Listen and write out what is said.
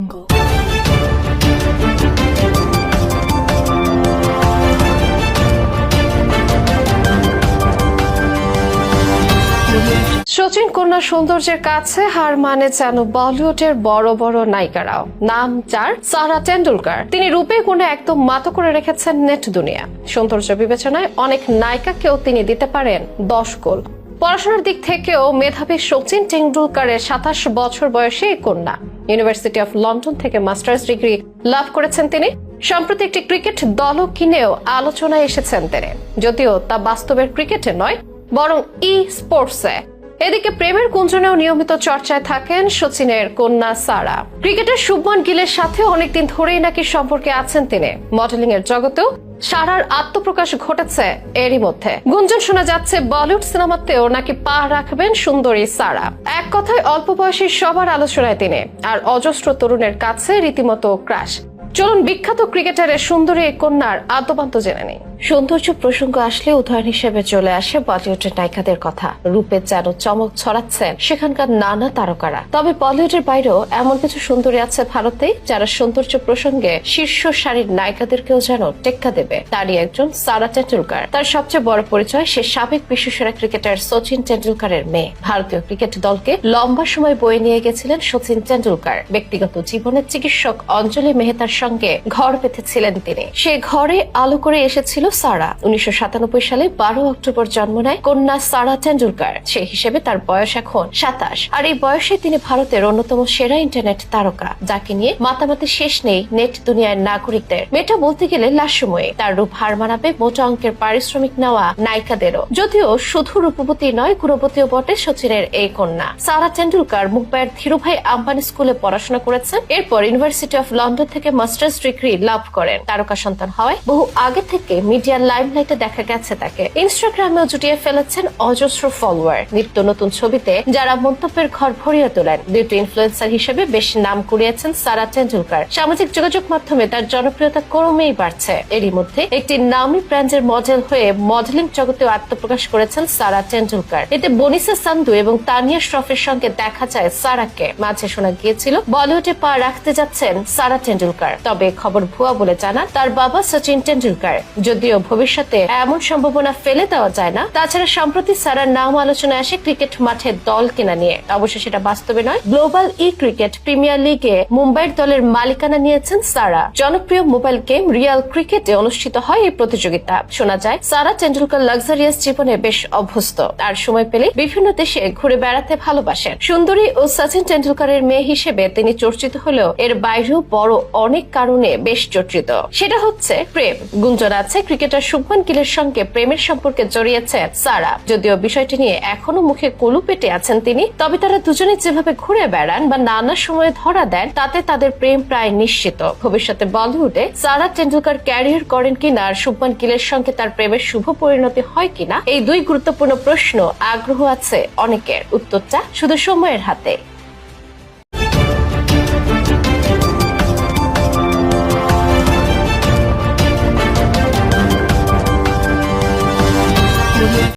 jungle. Sachin কন্যা সৌন্দর্যের কাছে হার মানে যেন বলিউডের বড় বড় নায়িকারাও। নাম যার, সারা টেন্ডুলকার তিনি রূপে গুণে একদম মাতো করে রেখেছেন নেট দুনিয়া। সৌন্দর্য বিবেচনায় অনেক নায়িকাকেও তিনি দিতে পারেন দশ গোল। পড়াশোনার দিক থেকেও মেধাবী সচিন টেন্ডুলকারের সাতাশ বছর বয়সে এই কন্যা। ইউনিভার্সিটি অফ লন্ডন থেকে মাস্টার্স ডিগ্রি লাভ করেছেন তিনি। সম্প্রতি একটি ক্রিকেট দলও কিনেও আলোচনায় এসেছেন তিনি। যদিও তা বাস্তবের ক্রিকেটে নয়, বরং ই স্পোর্টসে এদিকে প্রেমের কুঞ্জনেও নিয়মিত চর্চায় থাকেন সচিনের কন্যা সারা। ক্রিকেটের শুভমন গিলের সাথে অনেকদিন ধরেই নাকি সম্পর্কে আছেন তিনি। মডেলিং এর জগতেও সারার আত্মপ্রকাশ ঘটেছে এরই মধ্যে। গুঞ্জন শোনা যাচ্ছে, বলিউড সিনেমাতেও নাকি পা রাখবেন সুন্দরী সারা। এক কথায়, অল্প বয়সী সবার আলোচনায় তিনি, আর অজস্র তরুণের কাছে রীতিমতো ক্রাশ। চলুন বিখ্যাত ক্রিকেটারের সুন্দরী কন্যার আদ্যপান্ত জেনে নেই। সৌন্দর্য প্রসঙ্গ আসলে উদাহরণ হিসেবে চলে আসে বলিউডের নায়িকাদের কথা। রূপের যেন চমক ছড়াচ্ছেন সেখানকার নানা তারকারা। তবে বলিউডের বাইরেও এমন কিছু সুন্দরী আছে ভারতে, যারা সৌন্দর্য প্রসঙ্গে শীর্ষ সারির নায়িকাদেরকেও যেন টেক্কা দেবে। তারই একজন সারা টেন্ডুলকার তার সবচেয়ে বড় পরিচয় সে সাবেক বিশ্বসেরা ক্রিকেটার সচিন টেন্ডুলকারের মেয়ে। ভারতীয় ক্রিকেট দলকে লম্বা সময় বয়ে নিয়ে গেছিলেন সচিন টেন্ডুলকার ব্যক্তিগত জীবনের চিকিৎসক অঞ্জলি মেহতার সঙ্গে ঘর পেতেছিলেন তিনি। সে ঘরে আলো করে এসেছিল সারা উনিশশো সালে বারো অক্টোবর জন্ম নেয় কন্যা সারা টেন্ডুলকার সেই হিসেবে তার বয়স এখন সাতাশ। আর এই বয়সে তিনি ভারতের অন্যতম সেরা ইন্টারনেট তারকা, যাকে নিয়ে মাতামাতি শেষ নেই নেট দুনিয়ার নাগরিকদের। মেয়েটা বলতে গেলে লাস্যময়ী। তার রূপ হার মানাবে মোটা অঙ্কের পারিশ্রমিক নেওয়া নায়িকাদেরও। যদিও শুধু রূপবতী নয় গুণবতীও বটে সচিনের এই কন্যা। সারা টেন্ডুলকার মুম্বাইয়ের ধীরুভাই আম্বানি স্কুলে পড়াশোনা করেছেন। এরপর ইউনিভার্সিটি অফ লন্ডন থেকে মাস্টার্স ডিগ্রি লাভ করেন। তারকা সন্তান হওয়ায় বহু আগে থেকে মিডিয়ার লাইমলাইটে দেখা গেছে তাকে। ইনস্টাগ্রামেও জুটিয়ে ফেলেছেন অজস্র ফলোয়ার নিত্য নতুন ছবিতে যারা মন্তব্যের ঘর ভরিয়ে তোলেন বিউটি ইনফ্লুয়েন্সার হিসেবে বেশ নাম কুড়িয়েছেন সারা টেন্ডুলকার সামাজিক যোগাযোগ মাধ্যমে তার জনপ্রিয়তা ক্রমেই বাড়ছে। এরই মধ্যে একটি নামী ব্র্যান্ডের মডেল হয়ে মডেলিং জগতে আত্মপ্রকাশ করেছেন সারা টেন্ডুলকার এতে বনিসা সান্দু এবং তানিয়া শ্রফের সঙ্গে দেখা যায় সারাকে। মাঝে শোনা গিয়েছিল, বলিউডে পা রাখতে যাচ্ছেন সারা টেন্ডুলকার তবে খবর ভুয়া বলে জানান তার বাবা সচিন টেন্ডুলকার যদিও ভবিষ্যতে এমন সম্ভাবনা ফেলে দেওয়া যায় না। তাছাড়া সম্প্রতি সারার নাম আলোচনায় আসে ক্রিকেট মাঠে দল কেনা নিয়ে। অবশ্য সেটা বাস্তবে নয়, গ্লোবাল ই ক্রিকেট প্রিমিয়ার লিগে মুম্বাইয়ের দলের মালিকানা নিয়েছেন সারা। জনপ্রিয় মোবাইল গেম রিয়াল ক্রিকেটে অনুষ্ঠিত হয় এই প্রতিযোগিতা। শোনা যায়, সারা টেন্ডুলকার লাক্সারিয়াস জীবনে বেশ অভ্যস্ত। আর সময় পেলে বিভিন্ন দেশে ঘুরে বেড়াতে ভালোবাসেন। সুন্দরী ও সচিন টেন্ডুলকারের মেয়ে হিসেবে তিনি চর্চিত হলেও এর বাইরেও বড় অনেক কারণে বেশ চর্চিত সেটা হচ্ছে প্রেম। গুঞ্জন আছে ক্রিকেটার শুভমান গিলের সঙ্গে প্রেমের সম্পর্কে জড়িয়েছে সারা। যদিও বিষয়টি নিয়ে এখনও মুখে কলু পেটে আছেন তিনি, তবে তারা দুজনে যেভাবে ঘুরে বেড়ান বা নানা সময়ে ধরা দেন, তাতে তাদের প্রেম প্রায় নিশ্চিত। ভবিষ্যতে বলিউডে সারা টেন্ডুলকার ক্যারিয়ার করেন কিনা আর শুভমান গিলের সঙ্গে তার প্রেমের শুভ পরিণতি হয় কিনা, এই দুই গুরুত্বপূর্ণ প্রশ্ন আগ্রহ আছে অনেকের। উত্তরটা শুধু সময়ের হাতে।